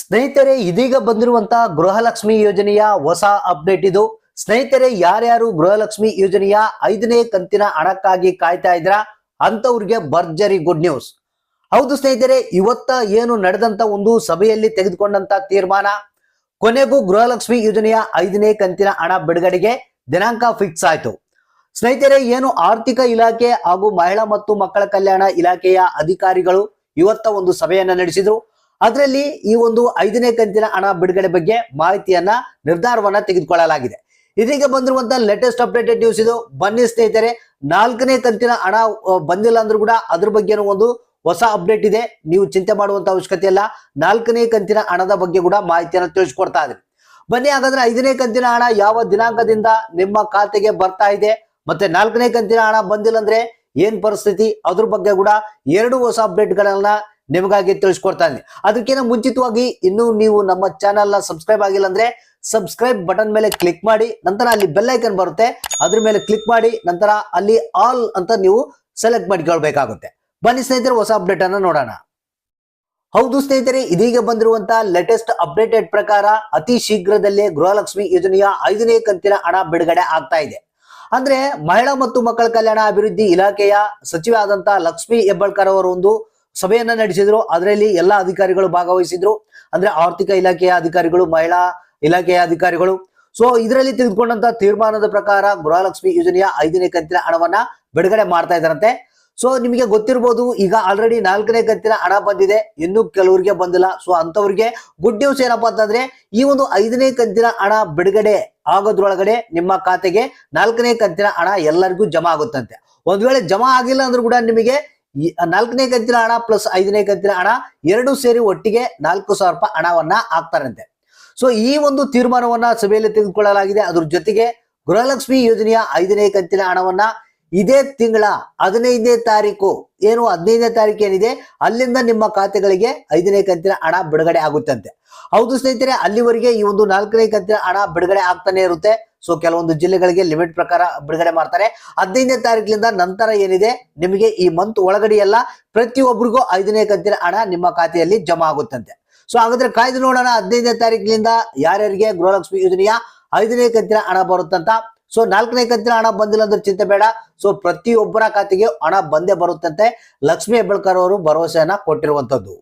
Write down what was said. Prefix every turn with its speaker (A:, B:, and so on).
A: ಸ್ನೇಹಿತರೆ, ಇದೀಗ ಬಂದಿರುವಂತಹ ಗೃಹಲಕ್ಷ್ಮಿ ಯೋಜನೆಯ ಹೊಸ ಅಪ್ಡೇಟ್ ಇದು. ಸ್ನೇಹಿತರೆ, ಯಾರ್ಯಾರು ಗೃಹಲಕ್ಷ್ಮಿ ಯೋಜನೆಯ ಐದನೇ ಕಂತಿನ ಹಣಕ್ಕಾಗಿ ಕಾಯ್ತಾ ಇದ್ರ ಅಂತವ್ರಿಗೆ ಭರ್ಜರಿ ಗುಡ್ ನ್ಯೂಸ್. ಹೌದು ಸ್ನೇಹಿತರೆ, ಇವತ್ತ ಏನು ನಡೆದಂತ ಒಂದು ಸಭೆಯಲ್ಲಿ ತೆಗೆದುಕೊಂಡಂತ ತೀರ್ಮಾನ? ಕೊನೆಗೂ ಗೃಹಲಕ್ಷ್ಮಿ ಯೋಜನೆಯ ಐದನೇ ಕಂತಿನ ಹಣ ಬಿಡುಗಡೆಗೆ ದಿನಾಂಕ ಫಿಕ್ಸ್ ಆಯ್ತು. ಸ್ನೇಹಿತರೆ, ಏನು ಆರ್ಥಿಕ ಇಲಾಖೆ ಹಾಗೂ ಮಹಿಳಾ ಮತ್ತು ಮಕ್ಕಳ ಕಲ್ಯಾಣ ಇಲಾಖೆಯ ಅಧಿಕಾರಿಗಳು ಇವತ್ತ ಒಂದು ಸಭೆಯನ್ನ ನಡೆಸಿದ್ರು. ಅದರಲ್ಲಿ ಈ ಒಂದು ಐದನೇ ಕಂತಿನ ಹಣ ಬಿಡುಗಡೆ ಬಗ್ಗೆ ಮಾಹಿತಿಯನ್ನ ನಿರ್ಧಾರವನ್ನ ತೆಗೆದುಕೊಳ್ಳಲಾಗಿದೆ. ಇದೀಗ ಬಂದಿರುವಂತಹ ಲೇಟೆಸ್ಟ್ ಅಪ್ಡೇಟೆಡ್ ನ್ಯೂಸ್ ಇದು. ಬನ್ನಿ ಸ್ನೇಹಿತರೆ, ನಾಲ್ಕನೇ ಕಂತಿನ ಹಣ ಬಂದಿಲ್ಲ ಅಂದ್ರೂ ಕೂಡ ಅದ್ರ ಬಗ್ಗೆ ಒಂದು ಹೊಸ ಅಪ್ಡೇಟ್ ಇದೆ. ನೀವು ಚಿಂತೆ ಮಾಡುವಂತ ಅವಶ್ಯಕತೆ ಇಲ್ಲ. ನಾಲ್ಕನೇ ಕಂತಿನ ಹಣದ ಬಗ್ಗೆ ಕೂಡ ಮಾಹಿತಿಯನ್ನು ತಿಳಿಸ್ಕೊಡ್ತಾ ಇದ್ರಿ ಬನ್ನಿ, ಹಾಗಾದ್ರೆ ಐದನೇ ಕಂತಿನ ಹಣ ಯಾವ ದಿನಾಂಕದಿಂದ ನಿಮ್ಮ ಖಾತೆಗೆ ಬರ್ತಾ ಇದೆ? ಮತ್ತೆ ನಾಲ್ಕನೇ ಕಂತಿನ ಹಣ ಬಂದಿಲ್ಲ ಅಂದ್ರೆ ಏನ್ ಪರಿಸ್ಥಿತಿ? ಅದ್ರ ಬಗ್ಗೆ ಕೂಡ ಎರಡು ಹೊಸ ಅಪ್ಡೇಟ್ಗಳನ್ನ ನಿಮಗಾಗಿ ತಿಳಿಸ್ಕೊಡ್ತಾ ಇದ್ದೀನಿ. ಅದಕ್ಕಿಂತ ಮುಂಚಿತವಾಗಿ ಇನ್ನೂ ನೀವು ನಮ್ಮ ಚಾನೆಲ್ ಸಬ್ಸ್ಕ್ರೈಬ್ ಆಗಿಲ್ಲ ಅಂದ್ರೆ ಸಬ್ಸ್ಕ್ರೈಬ್ ಬಟನ್ ಮೇಲೆ ಕ್ಲಿಕ್ ಮಾಡಿ, ನಂತರ ಅಲ್ಲಿ ಬೆಲ್ ಐಕನ್ ಬರುತ್ತೆ. ಅದ್ರ ಮೇಲೆ ಕ್ಲಿಕ್ ಮಾಡಿ, ನಂತರ ಅಲ್ಲಿ ಆಲ್ ಅಂತ ನೀವು ಸೆಲೆಕ್ಟ್ ಮಾಡಿಕೊಳ್ಬೇಕಾಗುತ್ತೆ. ಬನ್ನಿ ಸ್ನೇಹಿತರೆ, ಹೊಸ ಅಪ್ಡೇಟ್ ಅನ್ನ ನೋಡೋಣ. ಹೌದು ಸ್ನೇಹಿತರೆ, ಇದೀಗ ಬಂದಿರುವಂತಹ ಲೇಟೆಸ್ಟ್ ಅಪ್ಡೇಟೆಡ್ ಪ್ರಕಾರ ಅತಿ ಶೀಘ್ರದಲ್ಲೇ ಗೃಹಲಕ್ಷ್ಮಿ ಯೋಜನೆಯ ಐದನೇ ಕಂತಿನ ಹಣ ಬಿಡುಗಡೆ ಆಗ್ತಾ ಇದೆ. ಅಂದ್ರೆ ಮಹಿಳಾ ಮತ್ತು ಮಕ್ಕಳ ಕಲ್ಯಾಣ ಅಭಿವೃದ್ಧಿ ಇಲಾಖೆಯ ಸಚಿವ ಆದಂತಹ ಲಕ್ಷ್ಮಿ ಹೆಬ್ಬಾಳ್ಕರ್ ಅವರು ಒಂದು ಸಭೆಯನ್ನ ನಡೆಸಿದ್ರು. ಅದರಲ್ಲಿ ಎಲ್ಲ ಅಧಿಕಾರಿಗಳು ಭಾಗವಹಿಸಿದ್ರು. ಅಂದ್ರೆ ಆರ್ಥಿಕ ಇಲಾಖೆಯ ಅಧಿಕಾರಿಗಳು, ಮಹಿಳಾ ಇಲಾಖೆಯ ಅಧಿಕಾರಿಗಳು. ಸೊ ಇದರಲ್ಲಿ ತೆಗೆದುಕೊಂಡಂತ ತೀರ್ಮಾನದ ಪ್ರಕಾರ ಗೃಹಲಕ್ಷ್ಮಿ ಯೋಜನೆಯ ಐದನೇ ಕಂತಿನ ಹಣವನ್ನ ಬಿಡುಗಡೆ ಮಾಡ್ತಾ ಇದ್ದಾರಂತೆ. ಸೊ ನಿಮಗೆ ಗೊತ್ತಿರಬಹುದು ಈಗ ಆಲ್ರೆಡಿ ನಾಲ್ಕನೇ ಕಂತಿನ ಹಣ ಬಂದಿದೆ. ಇನ್ನು ಕೆಲವರಿಗೆ ಬಂದಿಲ್ಲ. ಸೊ ಅಂತವರಿಗೆ ಗುಡ್ ನ್ಯೂಸ್ ಏನಪ್ಪಾ ಅಂತಂದ್ರೆ, ಈ ಒಂದು ಐದನೇ ಕಂತಿನ ಹಣ ಬಿಡುಗಡೆ ಆಗೋದ್ರೊಳಗಡೆ ನಿಮ್ಮ ಖಾತೆಗೆ ನಾಲ್ಕನೇ ಕಂತಿನ ಹಣ ಎಲ್ಲರಿಗೂ ಜಮಾ ಆಗುತ್ತಂತೆ. ಒಂದ್ ವೇಳೆ ಜಮಾ ಆಗಿಲ್ಲ ಅಂದ್ರೂ ಕೂಡ ನಿಮಗೆ ನಾಲ್ಕನೇ ಕಂತಿನ ಹಣ ಪ್ಲಸ್ ಐದನೇ ಕಂತಿನ ಹಣ ಎರಡು ಸೇರಿ ಒಟ್ಟಿಗೆ ನಾಲ್ಕು ಸಾವಿರ ರೂಪಾಯಿ ಹಣವನ್ನ ಹಾಕ್ತಾರಂತೆ. ಸೊ ಈ ಒಂದು ತೀರ್ಮಾನವನ್ನ ಸಭೆಯಲ್ಲಿ ತೆಗೆದುಕೊಳ್ಳಲಾಗಿದೆ. ಅದ್ರ ಜೊತೆಗೆ ಗೃಹಲಕ್ಷ್ಮಿ ಯೋಜನೆಯ ಐದನೇ ಕಂತಿನ ಹಣವನ್ನ ಇದೇ ತಿಂಗಳ ಹದಿನೈದನೇ ತಾರೀಕು ಏನು ಹದಿನೈದನೇ ತಾರೀಕು ಏನಿದೆ? ಅಲ್ಲಿಂದ ನಿಮ್ಮ ಖಾತೆಗಳಿಗೆ ಐದನೇ ಕಂತಿನ ಹಣ ಬಿಡುಗಡೆ ಆಗುತ್ತಂತೆ. ಹೌದು ಸ್ನೇಹಿತರೆ, ಅಲ್ಲಿವರೆಗೆ ಈ ಒಂದು ನಾಲ್ಕನೇ ಕಂತಿನ ಹಣ ಬಿಡುಗಡೆ ಆಗ್ತಾನೆ ಇರುತ್ತೆ. ಸೊ ಕೆಲವೊಂದು ಜಿಲ್ಲೆಗಳಿಗೆ ಲಿಮಿಟ್ ಪ್ರಕಾರ ಬಿಡುಗಡೆ ಮಾಡ್ತಾರೆ. ಹದಿನೈದನೇ ತಾರೀಕಿನಿಂದ ನಂತರ ಏನಿದೆ? ನಿಮಗೆ ಈ ಮಂತ್ ಒಳಗಡೆ ಎಲ್ಲ ಪ್ರತಿಯೊಬ್ಬರಿಗೂ ಐದನೇ ಕಂತಿನ ಹಣ ನಿಮ್ಮ ಖಾತೆಯಲ್ಲಿ ಜಮಾ ಆಗುತ್ತಂತೆ. ಸೊ ಹಾಗಾದ್ರೆ ಕಾಯ್ದು ನೋಡೋಣ ಹದಿನೈದನೇ ತಾರೀಕಿನಿಂದ ಯಾರ್ಯಾರಿಗೆ ಗೃಹಲಕ್ಷ್ಮಿ ಯೋಜನೆಯ ಐದನೇ ಕಂತಿನ ಹಣ ಬರುತ್ತಂತ. ಸೊ ನಾಲ್ಕನೇ ಕಂತಿನ ಹಣ ಬಂದಿಲ್ಲ ಅಂದ್ರೆ ಚಿಂತೆ ಬೇಡ. ಸೊ ಪ್ರತಿಯೊಬ್ಬರ ಖಾತೆಗೆ ಹಣ ಬಂದೇ ಬರುತ್ತಂತೆ. ಲಕ್ಷ್ಮಿ ಹೆಬ್ಬಳ್ಕರ್ ಅವರು ಭರವಸೆಯನ್ನ ಕೊಟ್ಟಿರುವಂತದ್ದು.